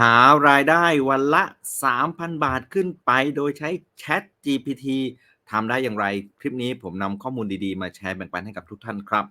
หารายได้วันละ 3,000 บาทขึ้นไป โดยใช้ Chat GPT ทำได้อย่างไร คลิปนี้ผมนำข้อมูลดีๆ มาแชร์แบ่งปันให้กับทุกท่านครับ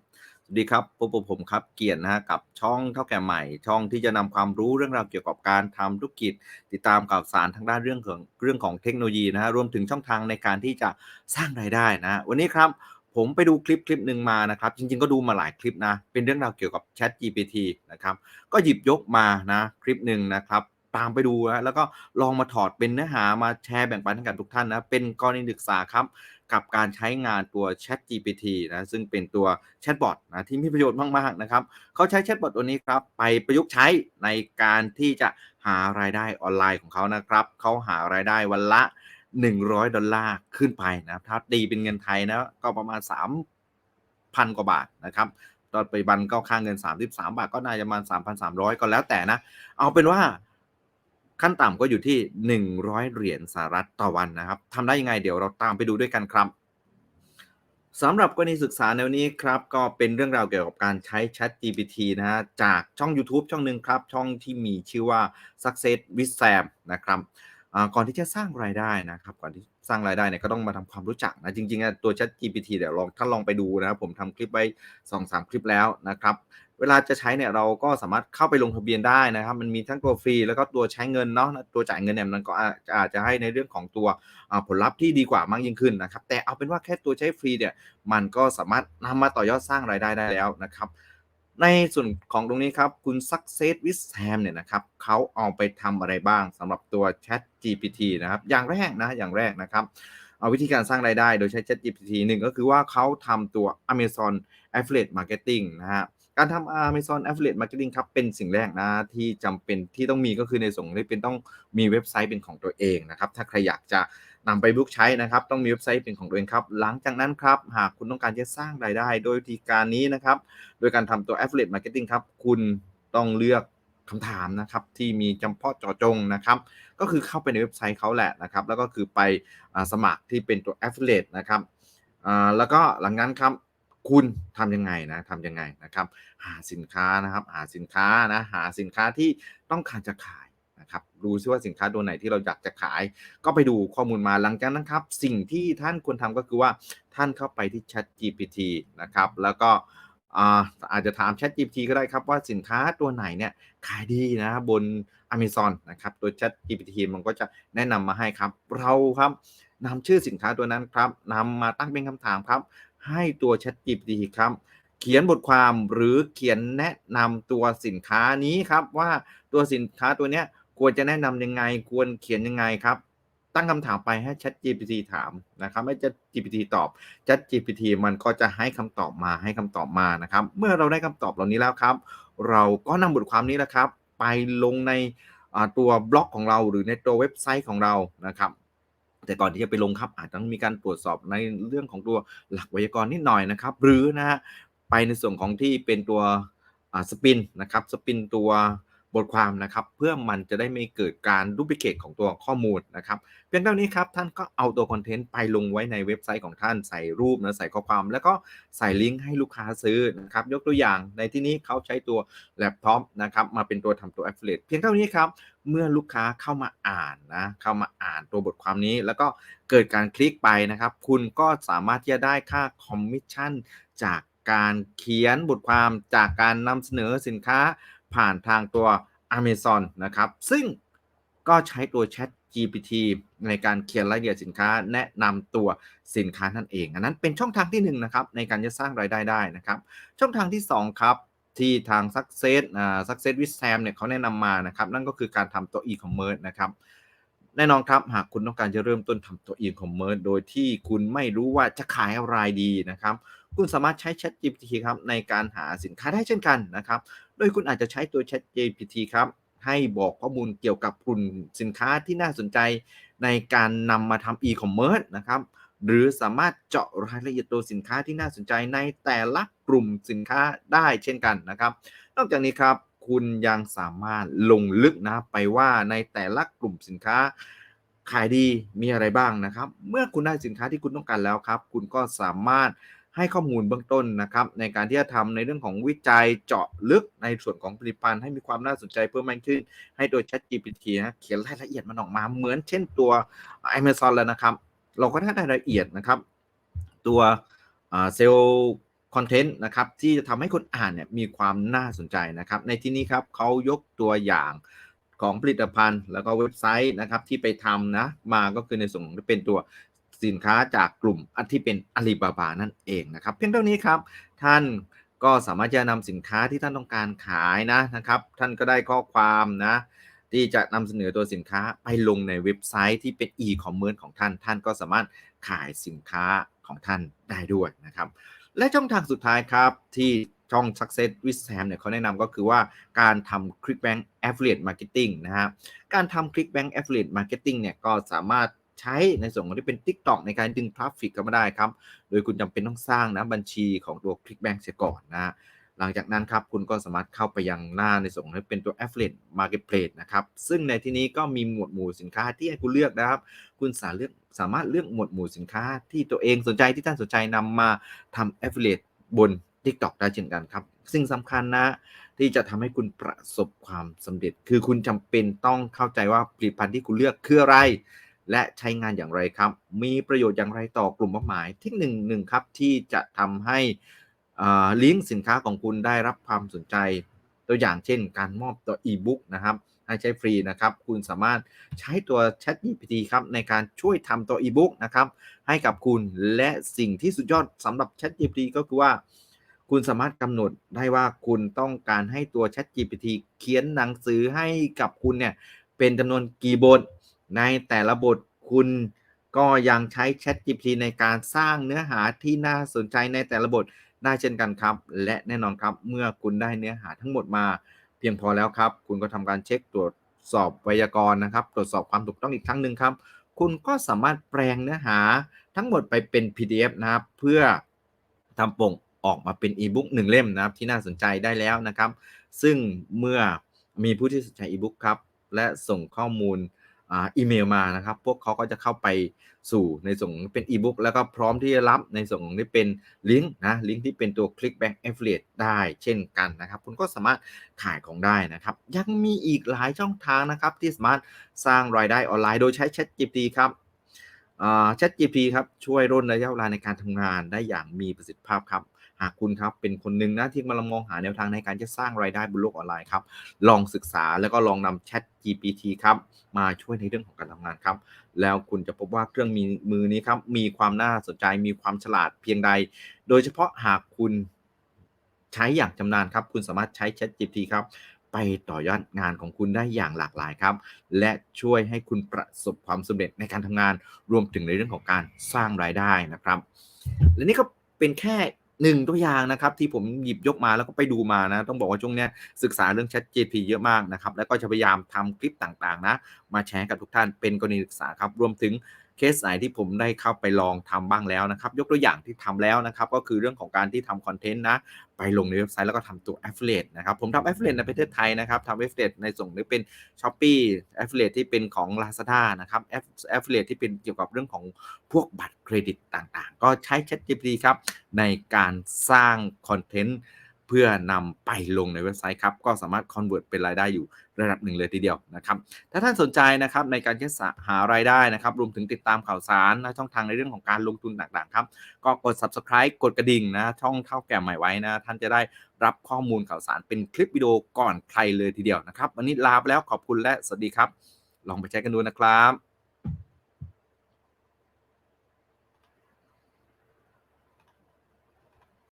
สวัสดีครับพบกับผมครับ เกียรตินะฮะกับช่องเท่าแก่ใหม่ ช่องที่จะนำความรู้เรื่องราวเกี่ยวกับการทำธุรกิจ ติดตามข่าวสารทางด้านเรื่องของเรื่องของเทคโนโลยีนะฮะรวมถึงช่องทางในการที่จะสร้างรายได้นะ วันนี้ครับ ผมไปดูคลิปคลิปหนึ่งมานะครับ จริงๆก็ดูมาหลายคลิปนะ เป็นเรื่องราวเกี่ยวกับ Chat GPT นะครับ ก็หยิบยกมานะคลิปหนึ่งนะครับ ตามไปดูนะแล้วก็ลองมาถอดเป็นเนื้อหามาแชร์แบ่งปันให้กับทุกท่านนะ เป็นกรณีศึกษาครับ กับการใช้งานตัว Chat GPT นะซึ่งเป็นตัวแชทบอทนะที่มีประโยชน์มากๆนะครับเขาใช้แชทบอทตัวนี้ครับไปประยุกต์ใช้ในการที่จะหารายได้ออนไลน์ของเขานะครับเขาหารายได้วันละ 100 ดอลลาร์ขึ้นไปนะครับถ้าตีเป็นเงินไทยนะก็ประมาณ 3,000 กว่าบาทนะครับตอนปัจจุบันก็ค่างเงิน 33 บาทก็น่าจะประมาณ 3,300 ก็แล้วแต่นะ เอาเป็นว่าขั้นต่ำก็อยู่ที่ 100 เหรียญสหรัฐต่อวันนะครับทำได้ยังไงเดี๋ยวเราตามไปดูด้วยกันครับสำหรับกรณีศึกษาแนวนี้ครับ ก็เป็นเรื่องราวเกี่ยวกับการใช้ Chat GPT นะฮะจากช่อง YouTube ช่องหนึ่งครับ ช่องที่มีชื่อว่า Success with Sam นะครับ ก่อนที่จะสร้างรายได้นะครับก่อนที่สร้างรายได้เนี่ยก็ต้องมาทำความรู้จักนะจริงๆอะตัว Chat GPT เดี๋ยวลองถ้าลองไปดูนะครับผมทำคลิปไว้2-3คลิปแล้วนะครับเวลาจะใช้เนี่ยเราก็สามารถเข้าไปลงทะเบียนได้นะครับ มันมีทั้งตัวฟรีแล้วก็ตัวใช้เงินเนาะตัวจ่ายเงินเนี่ยมันก็อาจจะให้ในเรื่องของตัวผลลัพธ์ที่ดีกว่ามากยิ่งขึ้นนะครับแต่เอาเป็นว่าแค่ตัวใช้ฟรีเนี่ยมันก็สามารถนำมาต่อยอดสร้างรายได้ได้แล้วนะครับ ในส่วนของตรงนี้ครับ คุณ Success with Sam เนี่ยนะครับเขาเอาไปทำอะไรบ้างสำหรับตัว Chat GPT นะครับ อย่างแรกนะ อย่างแรกนะครับเอาวิธีการสร้างรายได้โดยใช้ Chat GPT หนึ่งก็คือว่าเขาทำตัว Amazon Affiliate Marketing นะฮะการทำ Amazon Affiliate Marketing ครับ เป็นสิ่งแรกนะ ที่จำเป็นที่ต้องมีก็คือในส่วนที่เป็นต้องมีเว็บไซต์เป็นของตัวเองนะครับ ถ้าใครอยากจะ นำไปบุกใช้นะครับ ต้องมีเว็บไซต์เป็นของตัวเองครับ หลังจากนั้นครับ หากคุณต้องการจะสร้างรายได้ โดยวิธีการนี้นะครับ โดยการทำตัว Affiliate Marketing ครับ คุณต้องเลือกคำถามนะครับที่มีจำเพาะเจาะจงนะครับ ก็คือเข้าไปในเว็บไซต์เขาแหละนะครับ แล้วก็คือไปสมัครที่เป็นตัว Affiliate นะครับแล้วก็หลังนั้นครับคุณทำยังไงนะทำยังไงนะครับ หาสินค้านะครับ หาสินค้านะ หาสินค้าที่ต้องการจะขาย นะครับดูซิว่าสินค้าตัวไหนที่เราอยากจะขาย ก็ไปดูข้อมูลมาหลังจากนั้นครับ สิ่งที่ท่านควรทำก็คือว่าท่านเข้าไปที่ Chat GPT นะครับ แล้วก็อาจจะถาม Chat GPT ก็ได้ครับว่าสินค้าตัวไหนเนี่ยขายดีนะบน Amazon นะครับตัว Chat GPT มันก็จะแนะนำมาให้ครับ เราครับนำชื่อสินค้าตัวนั้นครับนำมาตั้งเป็นคำถามครับ ให้ตัว Chat GPT ครับ เขียนบทความหรือเขียนแนะนำตัวสินค้านี้ครับว่าตัวสินค้าตัวเนี้ย ควรจะแนะนำยังไง ควรเขียนยังไงครับ ตั้งคำถามไปให้ Chat GPT ถามนะครับให้ Chat GPT ตอบ Chat GPT มันก็จะให้คำตอบมาให้คำตอบมานะครับ เมื่อเราได้คำตอบเหล่านี้แล้วครับ เราก็นำบทความนี้แหละครับ ไปลงในตัวบล็อกของเราหรือในตัวเว็บไซต์ของเรานะครับแต่ก่อนที่จะไปลงครับอาจต้องมีการตรวจสอบในเรื่องของตัวหลักไวยากรณ์นิดหน่อยนะครับ หรือนะฮะไปในส่วนของที่เป็นตัวสปินนะครับสปินตัว บทความนะครับ เพื่อมันจะได้ไม่เกิดการดูพิเคทของตัวข้อมูลนะครับเพียงเท่านี้ครับท่านก็เอาตัวคอนเทนต์ไปลงไว้ในเว็บไซต์ของท่านใส่รูปนะใส่ข้อความ แล้วก็ใส่ลิงก์ให้ลูกค้าซื้อนะครับยกตัวอย่างในที่นี้เขาใช้ตัวแล็ปท็อปนะครับมาเป็นตัวทำตัว affiliate เพียงเท่านี้ครับเมื่อลูกค้าเข้ามาอ่านนะเข้ามาอ่านตัวบทความนี้ แล้วก็เกิดการคลิกไปนะครับ คุณก็สามารถที่จะได้ค่าคอมมิชชั่นจากการเขียนบทความจากการนำเสนอสินค้า ผ่านทางตัว Amazon นะครับ ซึ่งก็ใช้ตัว Chat GPT ในการเขียนรายละเอียดสินค้าแนะนำตัวสินค้านั่นเอง อันนั้นเป็นช่องทางที่1นนะครับในการจะสร้างรายได้ได้นะครับ ช่องทางที่ 2 ครับ ที่ทาง Success อ่า Success with Sam เนี่ยเขาแนะนำมานะครับ นั่นก็คือการทำตัว e-commerce นะครับแน่นอนครับ หากคุณต้องการจะเริ่มต้นทำตัว e-commerce โดยที่คุณไม่รู้ว่าจะขายอะไรดีนะครับ คุณสามารถใช้ Chat GPT ครับในการหาสินค้าได้เช่นกันนะครับ โดยคุณอาจจะใช้ตัว Chat GPT ครับ ให้บอกข้อมูลเกี่ยวกับกลุ่มสินค้าที่น่าสนใจในการนำมาทำ e-commerce นะครับ หรือสามารถเจาะรายละเอียดตัวสินค้าที่น่าสนใจในแต่ละกลุ่มสินค้าได้เช่นกันนะครับ นอกจากนี้ครับคุณยังสามารถลงลึกนะไปว่าในแต่ละกลุ่มสินค้าขายดีมีอะไรบ้างนะครับ เมื่อคุณได้สินค้าที่คุณต้องการแล้วครับ คุณก็สามารถ ให้ข้อมูลเบื้องต้นนะครับในการที่จะทำในเรื่องของวิจัยเจาะลึกในส่วนของผลิตภัณฑ์ให้มีความน่าสนใจเพิ่มมากขึ้น ให้โดย ChatGPT นะเขียนรายละเอียดมันออกมาเหมือนเช่นตัว Amazon แล้วนะครับ เราก็ได้รายละเอียดนะครับ ตัวเซลล์คอนเทนต์นะครับที่จะทำให้คนอ่านเนี่ยมีความน่าสนใจนะครับ ในที่นี้ครับเขายกตัวอย่างของผลิตภัณฑ์ แล้วก็เว็บไซต์นะครับที่ไปทำนะมาก็คือในส่วนเป็นตัว สินค้าจากกลุ่มอันที่เป็นอาลีบาบานั่นเองนะครับเพียงเท่านี้ครับ ท่านก็สามารถจะนำสินค้าที่ท่านต้องการขายนะนะครับ ท่านก็ได้ข้อความนะที่จะนำเสนอตัวสินค้าไปลงในเว็บไซต์ที่เป็น e-commerce ของท่าน ท่านก็สามารถขายสินค้าของท่านได้ด้วยนะครับ และช่องทางสุดท้ายครับที่ช่อง Success with Sam เนี่ยเขาแนะนำก็คือว่าการทำ ClickBank Affiliate Marketing นะฮะการทำ ClickBank Affiliate Marketing เนี่ยก็สามารถ ใช้ในส่วนของที่เป็น TikTok ในการดึงทราฟฟิกเข้ามาได้ครับ โดยคุณจำเป็นต้องสร้างนะบัญชีของตัว ClickBank เสียก่อนนะหลังจากนั้นครับคุณก็สามารถเข้าไปยังหน้าในส่วนที่เป็นตัว Affiliate Marketplace นะครับซึ่งในที่นี้ก็มีหมวดหมู่สินค้าที่ให้คุณเลือกนะครับ คุณสามารถเลือกสามารถเลือกหมวดหมู่สินค้าที่ตัวเองสนใจที่ท่านสนใจนำมาทำ Affiliate บน TikTok ได้เช่นกันครับสิ่งสำคัญนะที่จะทำให้คุณประสบความสำเร็จ คือคุณจำเป็นต้องเข้าใจว่าผลิตภัณฑ์ที่คุณเลือกคืออะไร และใช้งานอย่างไรครับ มีประโยชน์อย่างไรต่อกลุ่มเป้าหมาย ที่หนึ่งหนึ่งครับที่จะทำให้ลิงก์สินค้าของคุณได้รับความสนใจ ตัวอย่างเช่น การมอบตัวอีบุ๊กนะครับให้ใช้ฟรีนะครับ คุณสามารถใช้ตัว Chat GPT ครับในการช่วยทำตัวอีบุ๊กนะครับให้กับคุณและสิ่งที่สุดยอดสำหรับ Chat GPT ก็คือว่า คุณสามารถกำหนดได้ว่าคุณต้องการให้ตัว Chat GPT เขียนหนังสือให้กับคุณเนี่ยเป็นจำนวนกี่บท ในแต่ละบทคุณก็ยังใช้ Chat GPT ในการสร้างเนื้อหาที่น่าสนใจในแต่ละบทได้เช่นกันครับ และแน่นอนครับเมื่อคุณได้เนื้อหาทั้งหมดมา เพียงพอแล้วครับ คุณก็ทำการเช็คตรวจสอบไวยากรณ์นะครับ ตรวจสอบความถูกต้องอีกครั้งหนึ่งครับ คุณก็สามารถแปลงเนื้อหาทั้งหมดไปเป็น PDF นะครับ เพื่อทำป่งออกมาเป็นอีบุ๊กหนึ่งเล่มนะครับ ที่น่าสนใจได้แล้วนะครับ ซึ่งเมื่อมีผู้ที่สนใจอีบุ๊กครับ และส่งข้อมูล อีเมลมานะครับ พวกเขาก็จะเข้าไปสู่ในส่วนเป็นอีบุ๊กแล้วก็พร้อมที่จะรับในส่วนของที่เป็นลิงก์นะลิงก์ที่เป็นตัว Clickbank Affiliate ได้เช่นกันนะครับ คุณก็สามารถขายของได้นะครับ ยังมีอีกหลายช่องทางนะครับ ที่สามารถสร้างรายได้ออนไลน์โดยใช้ ChatGPT ครับ ChatGPT ครับช่วยร่นระยะเวลาในการทำงานได้อย่างมีประสิทธิภาพครับากคุณครับเป็นคนหนึ่งนะที่กำลังมองหาแนวทางในการจะสร้างรายได้บนโลกออนไลน์ครับลองศึกษาแล้วก็ลองนำ Chat GPT ครับมาช่วยในเรื่องของการทำงานครับ แล้วคุณจะพบว่าเครื่องมีมือนี้ครับมีความน่าสนใจมีความฉลาดเพียงใด โดยเฉพาะหากคุณใช้อย่างจำนานครับ คุณสามารถใช้ Chat GPT ครับไปต่อยอดงานของคุณได้อย่างหลากหลายครับ และช่วยให้คุณประสบความสำเร็จในการทำงานรวมถึงในเรื่องของการสร้างรายได้นะครับ และนี่ก็เป็นแค่ หนึ่งตัวอย่างนะครับที่ผมหยิบยกมาแล้วก็ไปดูมานะ ต้องบอกว่าช่วงนี้ศึกษาเรื่อง Chat GPT เยอะมากนะครับ แล้วก็จะพยายามทำคลิปต่างๆนะ มาแชร์กับทุกท่านเป็นกรณีศึกษาครับรวมถึงเคสไหนที่ผมได้เข้าไปลองทำบ้างแล้วนะครับ ยกตัวอย่างที่ทำแล้วนะครับ ก็คือเรื่องของการที่ทำคอนเทนต์นะ ไปลงในเว็บไซต์แล้วก็ทำตัว affiliate นะครับ ผมทำ affiliate ในประเทศไทยนะครับทำ affiliate ในส่งที่เป็น Shopee affiliate ที่เป็นของ Lazada นะครับ affiliate ที่เป็นเกี่ยวกับเรื่องของพวกบัตรเครดิตต่างๆ ก็ใช้ ChatGPT ครับในการสร้างคอนเทนต์ พื่อนำไปลงในเว็บไซต์ครับ ก็สามารถ convert เป็นรายได้อยู่ระดับหนึ่งเลยทีเดียวนะครับ ถ้าท่านสนใจนะครับในการจะหารายได้นะครับ รวมถึงติดตามข่าวสารและช่องทางในเรื่องของการลงทุนต่างๆครับ ก็กด subscribe กดกระดิ่งนะ ช่องเท่าแก่ใหม่ไว้นะ ท่านจะได้รับข้อมูลข่าวสารเป็นคลิปวิดีโอก่อนใครเลยทีเดียวนะครับ วันนี้ลาไปแล้วขอบคุณและสวัสดีครับ ลองไปใช้กันดูนะครับ